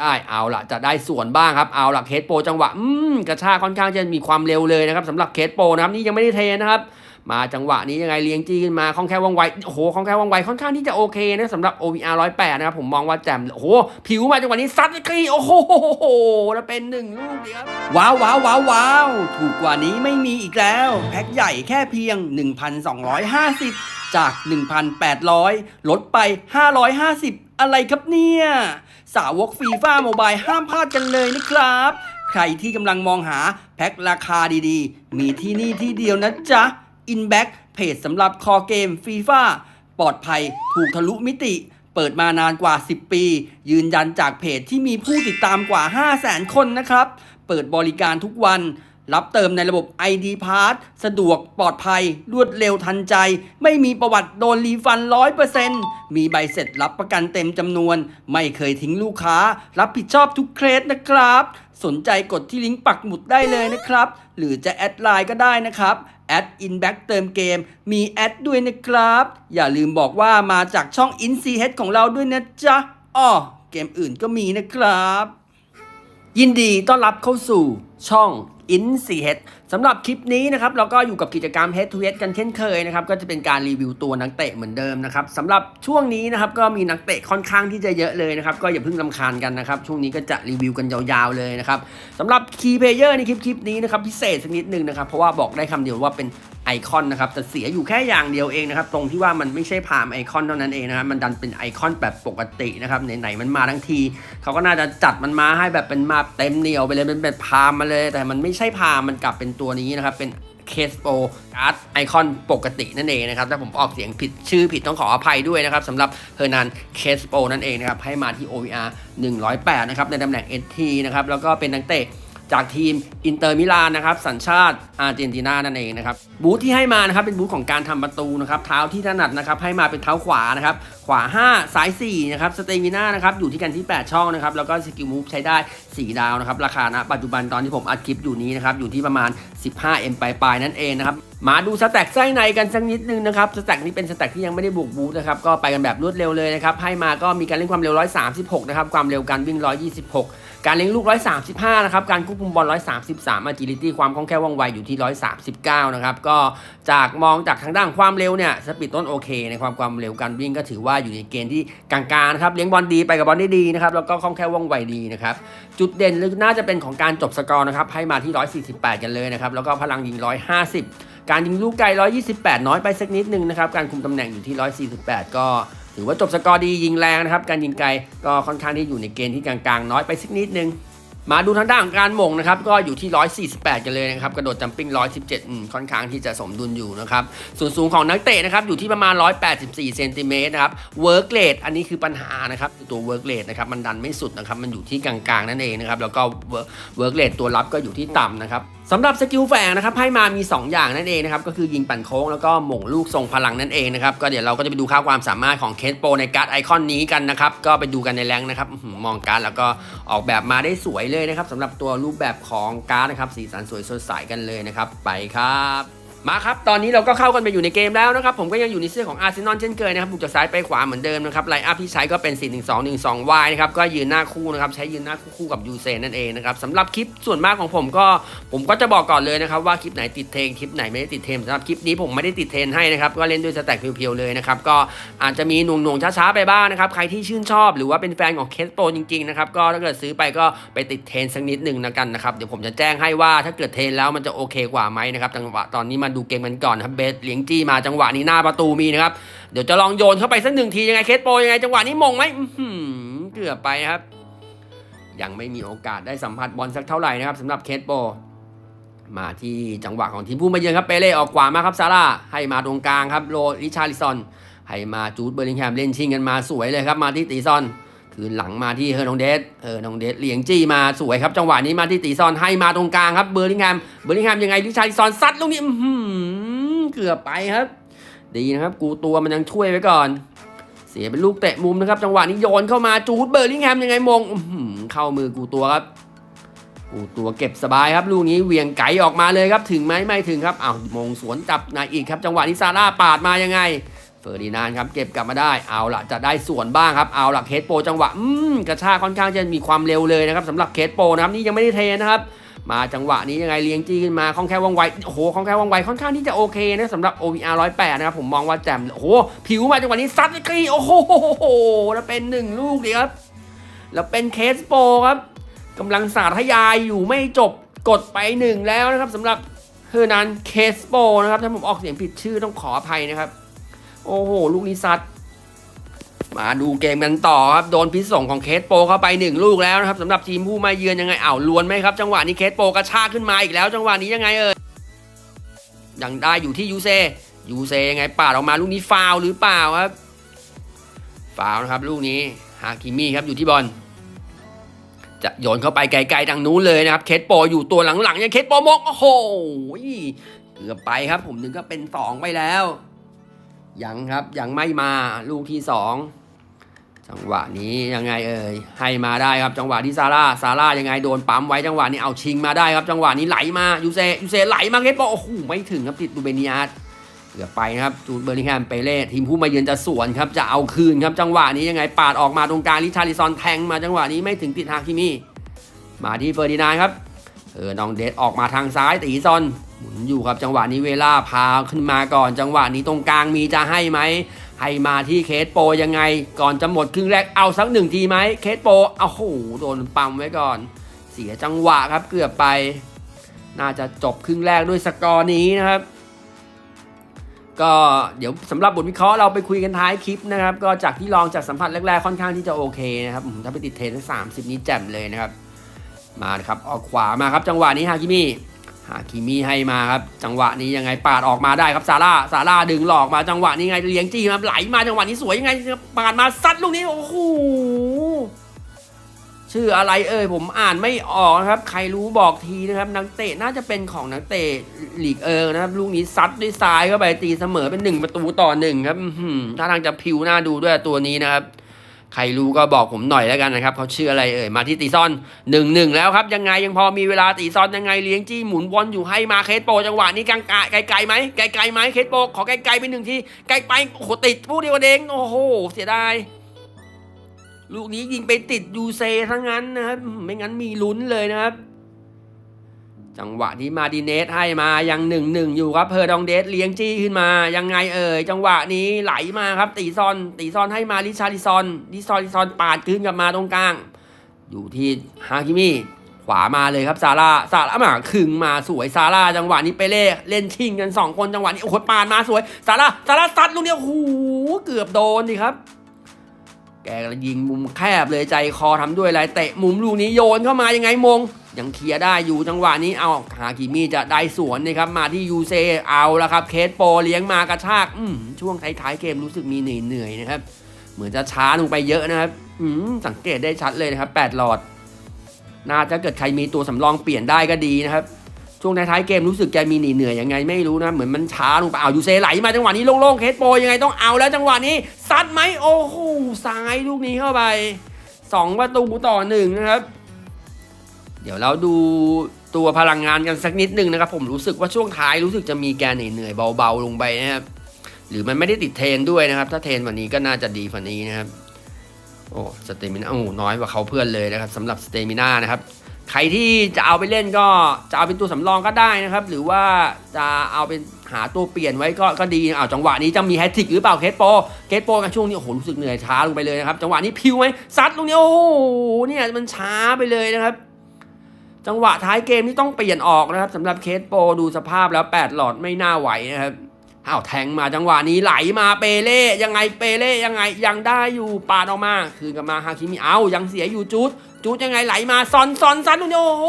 ได้เอาละจะได้ส่วนบ้างครับเอาละเคสโปรจังหวะอืมกระชากค่อนข้างจะมีความเร็วเลยนะครับสำหรับเคสโปรนะครับนี่ยังไม่ได้เทนะครับ มาจังหวะนี้ยังไงเลี้ยงจีขึ้นมาคล่องแคล่วว่องไวโอ้โหคล่องแคล่วว่องไวค่อนข้างที่จะโอเคนะสำหรับ OVR 108 นะครับผมมองว่าแจ่มโอ้โหผิวมาจังหวะนี้ซัดกีโอ้โหแล้วเป็นหนึ่งลูกเดียวว้าวว้าวว้าวว้าวถูกกว่านี้ไม่มีอีกแล้ว แพ็คใหญ่แค่เพียง 1,250 จาก 1,800 ลดไป 550อะไรครับเนี่ย สาวกฟีฟ่าโมบายห้ามพลาดกันเลยนะครับ ใครที่กำลังมองหาแพ็คราคาดีๆ มีที่นี่ที่เดียวนะจ๊ะ Inback เพจสำหรับคอเกมฟีฟ่าปลอดภัยถูกทะลุมิติ เปิดมานานกว่า 10 ปี ยืนยันจากเพจที่มีผู้ติดตามกว่า 500,000 คนนะครับ เปิดบริการทุกวัน รับเติมในระบบ ID Pass สะดวกปลอดภัย รวดเร็วทันใจ ไม่มีประวัติโดนรีฟัน 100%มีใบเสร็จรับประกันเต็มจำนวน ไม่เคยทิ้งลูกค้า รับผิดชอบทุกเคสนะครับ สนใจกดที่ลิงก์ปักหมุดได้เลยนะครับ หรือจะแอดไลน์ก็ได้นะครับแอดอินแบ็กเติมเกม มีแอดด้วยนะครับ อย่าลืมบอกว่ามาจากช่อง i n c h ของเราด้วยนะจ๊ะอ้อเกมอื่นก็มีนะครับ ยินดีต้อนรับเข้าสู่ช่อง อินซีเฮดสำหรับคลิปนี้นะครับเราก็อยู่กับกิจกรรม Head to Head กันเช่นเคยนะครับก็จะเป็นการรีวิวตัวนักเตะเหมือนเดิมนะครับสำหรับช่วงนี้นะครับก็มีนักเตะค่อนข้างที่จะเยอะเลยนะครับก็อย่าเพิ่งลำคาญกันนะครับช่วงนี้ก็จะรีวิวกันยาวๆเลยนะครับสำหรับ Key Player ในคลิปคลิปนี้นะครับพิเศษสักนิดนึงนะครับเพราะว่าบอกได้คำเดียวว่าเป็นไอคอนนะครับแต่เสียอยู่แค่อย่างเดียวเองนะครับตรงที่ว่ามันไม่ใช่พามไอคอนเท่านั้นเองนะครับมันดันเป็นไอคอนแบบปกตินะครับไหนๆมันมาทั้งทีเขาก็น่าจะจัดมันมาให้แบบเป็นมาเต็มเหนียวไปเลยเป็นแบบพามมาเลย แต่มันไม่ใช่พามมันกลับเป็นตัวนี้นะครับเป็นเคสโปการ์ดไอคอนปกตินั่นเองนะครับถ้าผมออกเสียงผิดชื่อผิดต้องขออภัยด้วยนะครับสำหรับเฮอร์นันเคสโปนั่นเองนะครับให้มาที่ OVR 108 นะครับในตำแหน่ง ST นะครับแล้วก็เป็นนักเตะ จากทีมอินเตอร์มิลานนะครับสัญชาติอาร์เจนตินานั่นเองนะครับบูธที่ให้มานะครับเป็นบูธของการทำประตูนะครับเท้าที่ถนัดนะครับให้มาเป็นเท้าขวานะครับขวา 5 ซ้าย4นะครับสเตมิน่านะครับอยู่ที่กันที่ 8 ช่องนะครับแล้วก็สกิลมูฟใช้ได้ 4 ดาวนะครับราคาณปัจจุบันตอนที่ผมอัดคลิปอยู่นี้นะครับอยู่ที่ประมาณ 15M ปลายๆนั่นเองนะครับมาดูสแต็กไส้ในกันสักนิดนึงนะครับสแต็กนี้เป็นสแต็กที่ยังไม่ได้บวกบูธนะครับก็ไปกันแบบรวดเร็วเลยนะครับให้มาก็มีการเล่นความเร็ว 136 นะครับความเร็วการวิ่ง 126 การเลี้ยงลูก 135 นะครับ การควบคุมบอล 133 agility ความคล่องแคล่วว่องไวอยู่ที่ 139 นะครับ ก็จากมองจากทางด้านความเร็วเนี่ย สปีดต้นโอเค ในความความเร็วการวิ่งก็ถือว่าอยู่ในเกณฑ์ที่กลางๆนะครับ เลี้ยงบอลดีไปกับบอลได้ดีนะครับ แล้วก็คล่องแคล่วว่องไวดีนะครับ จุดเด่นน่าจะเป็นของการจบสกอร์นะครับ ให้มาที่ 148 กันเลยนะครับ แล้วก็พลังยิง 150 การยิงลูกไกล 128 น้อยไปสักนิดนึงนะครับ การคุมตำแหน่งอยู่ที่ 148 ก็ ถือว่าจบสกอร์ดียิงแรงนะครับ การยิงไกลก็ค่อนข้างที่อยู่ในเกณฑ์ที่กลางๆ น้อยไปสักนิดนึง มาดูทางด้านของการหม่งนะครับก็อยู่ที่ 148 กันเลยนะครับกระโดดจัมปิ้ง 117อืมค่อนข้างที่จะสมดุลอยู่นะครับส่วนสูงของนักเตะนะครับอยู่ที่ประมาณ 184 เซนติเมตรนะครับเวิร์กเลดอันนี้คือปัญหานะครับตัวเวิร์กเลดนะครับมันดันไม่สุดนะครับมันอยู่ที่กลางๆนั่นเองนะครับแล้วก็เวิร์กเลดตัวรับก็อยู่ที่ต่ำนะครับสำหรับสกิลแฝงนะครับให้มามี 2 อย่างนั่นเองนะครับก็คือยิงปั่นโค้งแล้วก็หม่งลูกทรงพลังนั่นเองนะครับก็เดี๋ยวเราก็จะไปดูค่าความสามารถของเคสโปในการ์ดไอคอนนี้กันนะครับก็ไปดูกันในแรงนะครับมองการ์ดแล้วก็ออกแบบมาได้สวยเลยนะครับสำหรับตัวรูปแบบของการ์ดนะครับสีสันสวยสดใสกันเลยนะครับ ไปครับ มาครับ ตอนนี้เราก็เข้ากันไปอยู่ในเกมแล้วนะครับ ผมก็ยังอยู่ในเสื้อของอาร์เซนอลเช่นเคยนะครับบุกจากซ้ายไปขวาเหมือนเดิมนะครับไลน์อัพที่ใช้ก็เป็น 4 1 2 1 2 Y นะครับ ก็ยืนหน้าคู่นะครับ ใช้ยืนหน้าคู่กับยูเซนนั่นเองนะครับสำหรับคลิปส่วนมากของผมก็ผมก็จะบอกก่อนเลยนะครับว่าคลิปไหนติดเทรนคลิปไหนไม่ได้ติดเทรนสำหรับคลิปนี้ผมไม่ได้ติดเทรนให้นะครับก็เล่นด้วยสแต็กเพียวๆเลยนะครับก็อาจจะมีหน่วงๆช้าๆไปบ้างนะครับใครที่ชื่นชอบหรือว่าเป็นแฟนของเคสโปจริงๆนะครับก็ถ้าเกิดซื้อไปก็ไปติดเทรนสักนิดหนึ่งนะกันนะครับเดี๋ยวผมจะแจ้งให้ว่าถ้าเกิดเทรนแล้วมันจะโอเคกว่าไหมนะครับจังหวะตอนนี้มาดูเกมกันก่อนครับเบสเลี้ยงจี้มาจังหวะนี้หน้าประตูมีนะครับ เดี๋ยวจะลองโยนเข้าไปสักหนึ่งทียังไงเคสโปยังไงจังหวะนี้มงไหมเกือบไปนะครับ ยังไม่มีโอกาสได้สัมผัสบอลสักเท่าไหร่นะครับสำหรับเคสโปมาที่จังหวะของทีมผู้มาเยือนครับเปเล่ออกขวามาครับซาร่าให้มาตรงกลางครับโรลิชาริซอนให้มาจูดเบอร์ลิงแฮมเล่นชิงกันมาสวยเลยครับมาที่ตีซอน คืนหลังมาที่เฮอร์นองเดสเฮอร์นองเดสเลี้ยงจี้มาสวยครับ จังหวะนี้มาที่ตีซอนให้มาตรงกลางครับ เบอร์ลิงแฮม เบอร์ลิงแฮมยังไงลิชาริซอนซัดลูกนี้อื้อหือเกือบไปครับ ดีนะครับ กูตัวมันยังช่วยไว้ก่อน เสียเป็นลูกเตะมุมนะครับ จังหวะนี้โยนเข้ามาจูดเบอร์ลิงแฮมยังไงมงอื้อหือเข้ามือกูตัวครับ กูตัวเก็บสบายครับ ลูกนี้เวียงไกออกมาเลยครับ ถึงไหมไม่ถึงครับอ้าวมงสวนจับนายอีกครับ จังหวะนี้ซาร่าปาดมายังไง เฟอร์ดินานครับเก็บกลับมาได้เอาละจะได้ส่วนบ้างครับเอาละเคสโปจังหวะอืมกระชากค่อนข้างจะมีความเร็วเลยนะครับสำหรับเคสโปนะครับนี่ยังไม่ได้เทนะครับมาจังหวะนี้ยังไงเลี้ยงจี้ขึ้นมาคล่องแคล่วว่องไวโอ้โหคล่องแคล่วว่องไวค่อนข้างที่จะโอเคนะสำหรับ OVR 108 นะครับผมมองว่าแจ่มโอ้โหผิวมาจังหวะนี้ซัดกรีโอ้โหแล้วเป็นหนึ่งลูกดีครับแล้วเป็นเคสโปครับกำลังสาธยายอยู่ไม่จบกดไปหนึ่งแล้วนะครับสำหรับเฮอร์นันเคสโปนะครับถ้าผมออกเสียงผิดชื่อต้องขออภัยนะครับ โอ้โห ลูกนี้ซัดมาดูเกมกันต่อครับ โดนพิษส่งของเคสโปเข้าไปหนึ่งลูกแล้วนะครับสำหรับทีมผู้มาเยือนยังไงอ้าวลวนไหมครับ จังหวะนี้เคสโปกระชากขึ้นมาอีกแล้วจังหวะนี้ยังไงเอ่ยยังได้อยู่ที่ยูเซยูเซยังไงปาดออกมาลูกนี้ฟาวหรือเปล่าครับฟาวนะครับลูกนี้ฮาคิมิครับอยู่ที่บอลจะโยนเข้าไปไกลๆทางนู้นเลยนะครับเคสโปอยู่ตัวหลังๆยังเคสโปมกโอ้โหเกือบไปครับ ผมนึงก็เป็นสองไปแล้ว ยังครับยังไม่มาลูกที่สองจังหวะนี้ยังไงเอ่ยให้มาได้ครับจังหวะที่ซาร่าซาร่ายังไงโดนปั๊มไว้จังหวะนี้เอาชิงมาได้ครับจังหวะนี้ไหลมายูเซยูเซไหลมาเกตบอลโอ้โหไม่ถึงครับติดดูเบเนียสเกือบไปครับจูดเบอร์ลิงแฮมเปเล่ทีมผู้มาเยือนจะสวนครับจะเอาคืนครับจังหวะนี้ยังไงปาดออกมาตรงกลางลิชาริซอนแทงมาจังหวะนี้ไม่ถึงติดฮาคิมิมาที่เฟอร์ดินานครับ เออน้องเดชออกมาทางซ้ายตีซอนหมุนอยู่ครับจังหวะนี้เวลาพาขึ้นมาก่อน จังหวะนี้ตรงกลางมีจะให้ไหมให้มาที่เคสโปยังไง ก่อนจะหมดครึ่งแรกเอาสักหนึ่งทีไหมเคสโปเอาโหโดนปั๊มไว้ก่อน เสียจังหวะครับเกือบไป น่าจะจบครึ่งแรกด้วยสกอร์นี้นะครับ ก็เดี๋ยวสำหรับบทวิเคราะห์เราไปคุยกันท้ายคลิปนะครับ ก็จากที่ลองจากสัมผัสแรกๆค่อนข้างที่จะโอเคนะครับถ้าไปติดเทรนสามสิบนี้แจ่มเลยนะครับ มาครับออกขวามาครับจังหวะนี้ฮากิมิฮาคิมิให้มาครับ จังหวะนี้ยังไงปาดออกมาได้ครับซาร่าซาร่าดึงหลอกมาจังหวะนี้ไงเลี้ยงจี้ครับไหลมาจังหวะนี้สวยยังไงปาดมาซัดลูกนี้โอ้โหชื่ออะไรเอ่ยผมอ่านไม่ออกนะครับ ใครรู้บอกทีนะครับ นักเตะน่าจะเป็นของนักเตะลีกเอิงนะครับลูกนี้ซัดด้วยซ้ายเข้าไปตีเสมอเป็นหนึ่งประตูต่อหนึ่งครับถ้าทางจะพิวหน้าดูด้วยตัวนี้นะครับ ใครรู้ก็บอกผมหน่อยแล้วกันนะครับเขาชื่ออะไรเอ่ยมาที่ตีซอนหนึ่งหนึ่งแล้วครับยังไงยังพอมีเวลาตีซอนยังไงเลี้ยงจี้หมุนวนอยู่ให้มาเคสโปจังหวะนี้กลางไกลไกลไหมไกลไกลไหมเคสโปขอไกลไกลไปหนึ่งทีไกลไปโอ้โหติดผู้เดียวเองโอ้โหเสียดายลูกนี้ยิงไปติดยูเซทั้งนั้นนะครับไม่งั้นมีลุ้นเลยนะครับ จังหวะที่มาดิเนสให้มายังหนึ่งหนึ่งอยู่ครับเพอร์ดองเดสเลี้ยงจี้ขึ้นมายังไงเอ่ยจังหวะนี้ไหลมาครับ ตีซอน ตีซอนให้มาลิชาริซอนลิซาริซอนปาดขึ้นกลับมาตรงกลาง อยู่ที่ฮาคิมิขวามาเลยครับซาร่าซาร่ามาขึงมาสวยซาร่าจังหวะนี้ไปเล่เล่นชิงกันสองคนจังหวะนี้โอ้โหปาดมาสวยซาร่าซาร่าซัดลูกเนี้ยโอ้โหเกือบโดนดิครับแกก็ยิงมุมแคบเลยใจคอทำด้วยอะไรเตะมุมลูกนี้โยนเข้ามายังไงมง ยังเคลียร์ได้อยู่จังหวะนี้เอาฮากิมิจะได้สวนนะครับมาที่ยูเซเอาแล้วครับเคสโปเลี้ยงมากระชากอืมช่วงท้ายๆเกมรู้สึกมีเหนื่อยๆนะครับ เหมือนจะช้าลงไปเยอะนะครับอืมสังเกตได้ชัดเลยนะครับ8หลอดน่าจะเกิดใครมีตัวสำรองเปลี่ยนได้ก็ดีนะครับช่วงท้ายๆเกมรู้สึกแกมีเหนื่อยๆยังไงไม่รู้นะเหมือนมันช้าลงไปเอายูเซไหลมาจังหวะนี้โล่งๆเคสโปยังไงต้องเอาแล้วจังหวะนี้ซัดไหมโอ้โหซ้ายลูกนี้เข้าไปสองประตูต่อหนึ่งนะครับ เดี๋ยวเราดูตัวพลังงานกันสักนิดนึงนะครับ ผมรู้สึกว่าช่วงท้ายรู้สึกจะมีแกเหนื่อยๆเบาๆลงไปนะครับหรือมันไม่ได้ติดเทนด้วยนะครับ ถ้าเทนวันนี้ก็น่าจะดีกว่านี้นะครับโอ้สเตมินาโอ้น้อยกว่าเขาเพื่อนเลยนะครับสำหรับสเตมินานะครับใครที่จะเอาไปเล่นก็จะเอาเป็นตัวสำรองก็ได้นะครับ หรือว่าจะเอาเป็นหาตัวเปลี่ยนไว้ก็ก็ดีอ้าวจังหวะนี้จะมีแฮตทริกหรือเปล่าเคสโปเคสโปกันช่วงนี้โอ้โหรู้สึกเหนื่อยช้าลงไปเลยนะครับจังหวะนี้พิวไหมซัดลูกนี้โอ้โหเนี่ยมันช้าไปเลยนะครับ จังหวะท้ายเกมนี่ต้องเปลี่ยนออกนะครับสำหรับเคสโปดูสภาพแล้ว 8 หลอดไม่น่าไหวนะครับอ้าวแทงมาจังหวะนี้ไหลมาเปเล่ยังไงเปเล่ยังไงยังได้อยู่ปาดออกมาคืนกลับมาฮาคิมิเอายังเสียอยู่จุดจุดยังไงไหลมาซอนซอนซันลูกนี้โอ้โห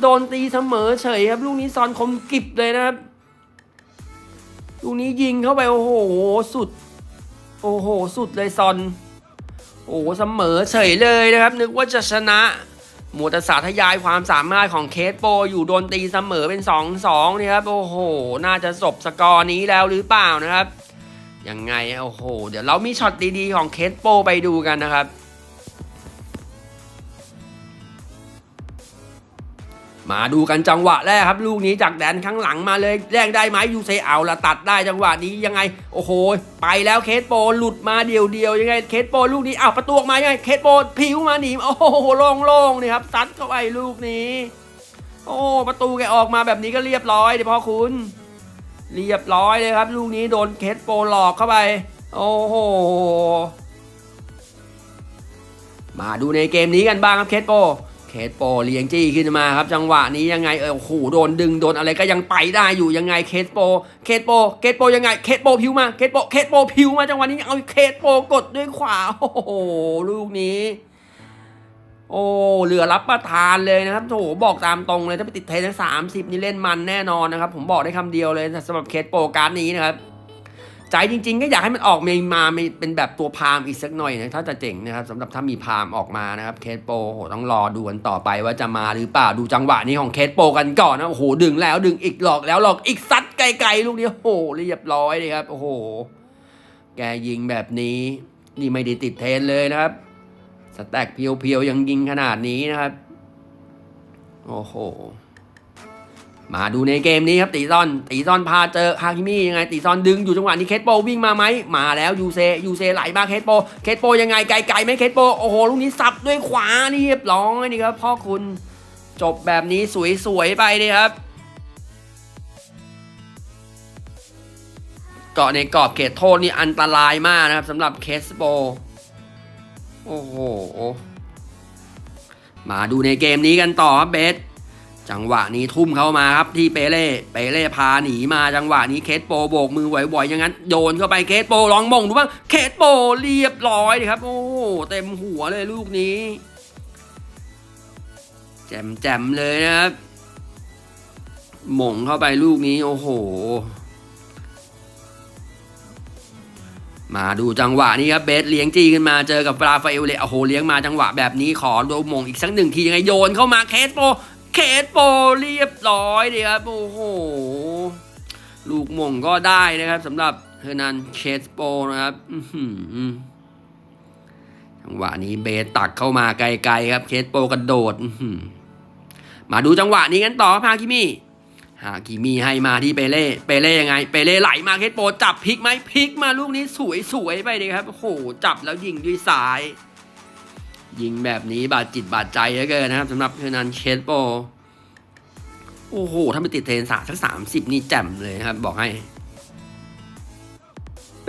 โดนตีเสมอเฉยครับลูกนี้ซอนคมกิบเลยนะครับลูกนี้ยิงเข้าไปโอ้โหสุด โอ้โหสุดเลยซอน โอ้โหเสมอเฉยเลยนะครับ นึกว่าจะชนะ มัวแต่สาธยายความสามารถของเคสโปอยู่โดนตีเสมอเป็น 2-2นี่ครับโอ้โห น่าจะจบสกอร์นี้แล้วหรือเปล่านะครับยังไงโอ้โห เดี๋ยวเรามีช็อตดีๆของเคสโปไปดูกันนะครับ มาดูกันจังหวะแรกครับ ลูกนี้จากแดนข้างหลังมาเลยแรงได้ไหมยูเซเอาละตัดได้จังหวะนี้ยังไง โอ้โห ไปแล้วเคสโปหลุดมาเดียวเดียวยังไงเคสโปลูกนี้อ้าวประตูออกมายังไงเคสโปผิวมาหนีโอ้โหโล่งๆนี่ครับซัดเข้าไปลูกนี้ โอ้ประตูแกออกมาแบบนี้ก็เรียบร้อยเดี๋ยวพ่อคุณเรียบร้อยเลยครับ ลูกนี้โดนเคสโปหลอกเข้าไป โอ้โหมาดูในเกมนี้กันบ้างครับเคสโป สโปเลียงจี้ขึ้นมาครับ จังหวะนี้ยังไงเออโอ้โหโดนดึงโดนอะไรก็ยังไปได้อยู่ยังไงเคสโปเคสโปเคสโปยังไงเคสโปพิวมาเคสโปเคสโปพิวมาจังหวะนี้เอาเคสโปกดด้วยขวาโอ้โหลูกนี้ โอ้เหลือรับประทานเลยนะครับโถบอกตามตรงเลยถ้าไปติดเทนทั้งสามสิบนี่เล่นมันแน่นอนนะครับ ผมบอกได้คำเดียวเลยสำหรับเคสโปการดนี้นะครับ ใจจริง ๆ ก็อยากให้มันออกมามาเป็นแบบตัวพามอีกสักหน่อยนะถ้าจะเจ๋งนะครับสำหรับถ้ามีพามออกมานะครับเคสโปโหต้องรอดูกันต่อไปว่าจะมาหรือเปล่าดูจังหวะนี้ของเคสโปกันก่อนนะโอ้โหดึงแล้วดึงอีกหลอกแล้วหลอกอีกซัดไกลๆลูกนี้โอ้โหเรียบร้อยเลยครับ โอ้โห แกยิงแบบนี้นี่ไม่ได้ติดเทนเลยนะครับสแต็กเพียวๆยังยิงขนาดนี้นะครับ โอ้โห มาดูในเกมนี้ครับตีซอนตีซอนพาเจอฮาคิมิยังไงตีซอนดึงอยู่จังหวะนี้เคสโปวิ่งมาไหมมาแล้วยูเซยูเซไหลมาเคสโปเคสโปยังไงไกลๆไหมเคสโปโอ้โหลูกนี้สับด้วยขวานี่เรียบร้อยนี่ครับพ่อคุณจบแบบนี้สวยๆไปเลยครับเกาะในกรอบเขตโทษนี่อันตรายมากนะครับสำหรับเคสโปโอ้โหมาดูในเกมนี้กันต่อครับเบส จังหวะนี้ทุ่มเข้ามาครับที่เปเล่เปเล่พาหนีมาจังหวะนี้เคสโปโบกมือไหวๆอย่างนั้นโยนเข้าไปเคสโปลองมงดูบ้างเคสโปเรียบร้อยครับ โอ้เต็มหัวเลยลูกนี้ แจมแจมๆเลยนะครับหม่งเข้าไปลูกนี้โอ้โห มาดูจังหวะนี้ครับเบสเลี้ยงจี้ขึ้นมาเจอกับฟราฟาเอลเลยโอ้โหเลี้ยงมาจังหวะแบบนี้ขอโดนมงอีกสักหนึ่งทียังไงโยนเข้ามาเคสโป เคสโปเรียบร้อยเลยครับโอ้โห ลูกมงก็ได้นะครับสำหรับเฮอร์นันเคสโปนะครับจังหวะนี้เบสตักเข้ามาไกลๆครับ เคสโปกระโดดมาดูจังหวะนี้กันต่อพาคิมี่ฮากิมีให้มาที่เปเล่ เปเล่ยังไง เปเล่ไหลมาเคสโปจับพลิกไหมพลิกมาลูกนี้สวยๆไปเลยครับ โอ้โห จับแล้วยิงด้วยซ้าย ยิงแบบนี้บาดจิตบาดใจเหลือเกินนะครับสำหรับเฮอร์นันเคสโปโอ้โห ถ้าไม่ติดเทรนสาสักสามสิบนี่แจ่มเลยนะครับ บอกให้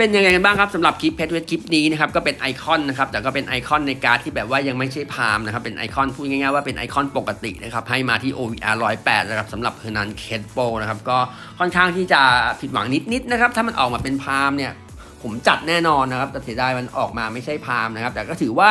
เป็นยังไงกันบ้างครับสำหรับคลิปเพจเวทคลิปนี้นะครับ ก็เป็นไอคอนนะครับ แต่ก็เป็นไอคอนในการ์ดที่แบบว่ายังไม่ใช่พามนะครับ เป็นไอคอนพูดง่ายๆว่าเป็นไอคอนปกตินะครับ ให้มาที่ OVR 108นะครับสำหรับเฮอร์นันเคสโปนะครับ ก็ค่อนข้างที่จะผิดหวังนิดๆนะครับ ถ้ามันออกมาเป็นพามเนี่ยผมจัดแน่นอนนะครับแต่เสียดายมันออกมาไม่ใช่พามนะครับ แต่ก็ถือว่า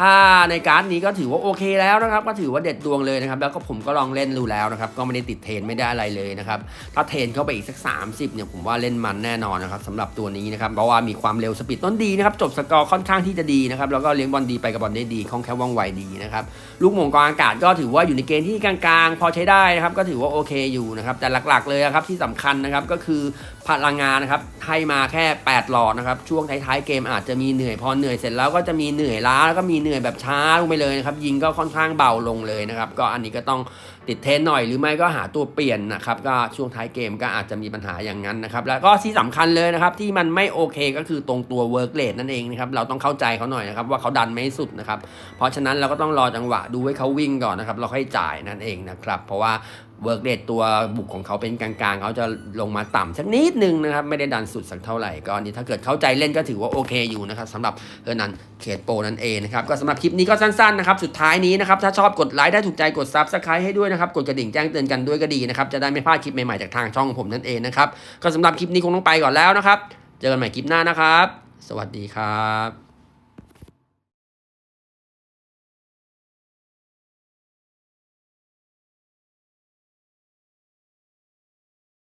ถ้าในการ์ดนี้ก็ถือว่าโอเคแล้วนะครับ ก็ถือว่าเด็ดดวงเลยนะครับ แล้วก็ผมก็ลองเล่นดูแล้วนะครับ ก็ไม่ได้ติดเทรนไม่ได้อะไรเลยนะครับ ถ้าเทรนเข้าไปอีกสัก 30เนี่ยผมว่าเล่นมันแน่นอนนะครับสำหรับตัวนี้นะครับ เพราะว่ามีความเร็วสปีดต้นดีนะครับ จบสกอร์ค่อนข้างที่จะดีนะครับ แล้วก็เลี้ยงบอลดีไปกับบอลได้ดีคล่องแคล่วว่องไวดีนะครับ ลูกหม่งกองอากาศก็ถือว่าอยู่ในเกณฑ์ที่กลางๆ พอใช้ได้นะครับ ก็ถือว่าโอเคอยู่นะครับ แต่หลักๆเลยนะครับที่สำคัญนะครับก็คือ พลังงานนะครับให้มาแค่ 8 หลอดนะครับ ช่วงท้ายๆเกมอาจจะมีเหนื่อยพอเหนื่อยเสร็จแล้วก็จะมีเหนื่อยล้าแล้วก็มีเหนื่อยแบบช้าลงไปเลยนะครับ ยิงก็ค่อนข้างเบาลงเลยนะครับ ก็อันนี้ก็ต้องติดเทนหน่อยหรือไม่ก็หาตัวเปลี่ยนนะครับ ก็ช่วงท้ายเกมก็อาจจะมีปัญหาอย่างนั้นนะครับ แล้วก็ที่สำคัญเลยนะครับ ที่มันไม่โอเคก็คือตรงตัวเวิร์กเลทนั่นเองนะครับ เราต้องเข้าใจเขาหน่อยนะครับ ว่าเขาดันไม่สุดนะครับ เพราะฉะนั้นเราก็ต้องรอจังหวะดูให้เขาวิ่งก่อนนะครับ เราค่อยจ่ายนั่นเองนะครับ เพราะว่า เวิร์กเดตตัวบุกของเขาเป็นกลางๆ เขาจะลงมาต่ำสักนิดนึงนะครับ ไม่ได้ดันสุดสักเท่าไหร่ ก็อันนี้ถ้าเกิดเข้าใจเล่นก็ถือว่าโอเคอยู่นะครับสำหรับเฮอร์นันเคสโปนั่นเองนะครับ ก็สำหรับคลิปนี้ก็สั้นๆนะครับ สุดท้ายนี้นะครับ ถ้าชอบกดไลค์ได้ถูกใจกดซับสไครต์ให้ด้วยนะครับ กดกระดิ่งแจ้งเตือนกันด้วยก็ดีนะครับ จะได้ไม่พลาดคลิปใหม่ๆจากทางช่องของผมนั่นเองนะครับ ก็สำหรับคลิปนี้คงต้องไปก่อนแล้วนะครับ เจอกันใหม่คลิปหน้านะครับ สวัสดีครับ